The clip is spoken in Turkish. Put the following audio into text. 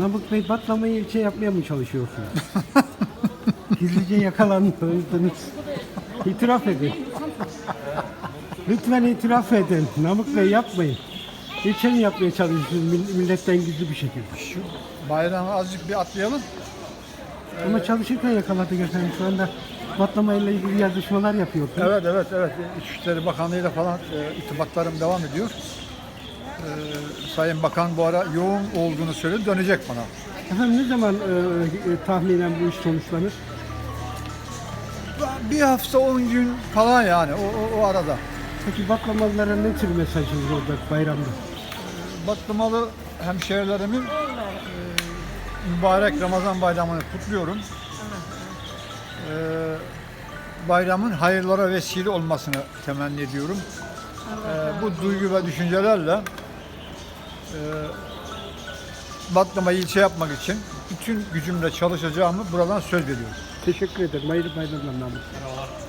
Namık Bey patlamayı şey yapmaya mı çalışıyorsunuz? Gizlice yakalandınız. İtiraf edin. Lütfen itiraf edin. Namık Bey yapmayın. İlçe mi yapmaya çalışıyorsunuz mill- milletten gizli bir şekilde? Şu bayramı azıcık bir atlayalım. Ama çalışırken yakaladık efendim. Şu anda patlamayla ilgili yazışmalar yapıyorsunuz. Evet evet evet. İçişleri Bakanlığı'yla falan e, irtibatlarım devam ediyor. E, Sayın Bakan bu ara yoğun olduğunu söyledi. Dönecek bana. Efendim ne zaman e, e, tahminen bu iş sonuçlanır? Bir hafta 10 gün falan yani o, o, o arada. Peki patlamalara ne tür mesajınız olacak bayramda? Batlamalı hemşehrilerimin e, mübarek Ramazan bayramını kutluyorum. E, bayramın hayırlara vesile olmasını temenni ediyorum. E, bu duygu ve düşüncelerle e, Batlamayı ilçe yapmak için bütün gücümle çalışacağımı buradan söz veriyorum. Teşekkür ederim. Hayırlı bayramlar.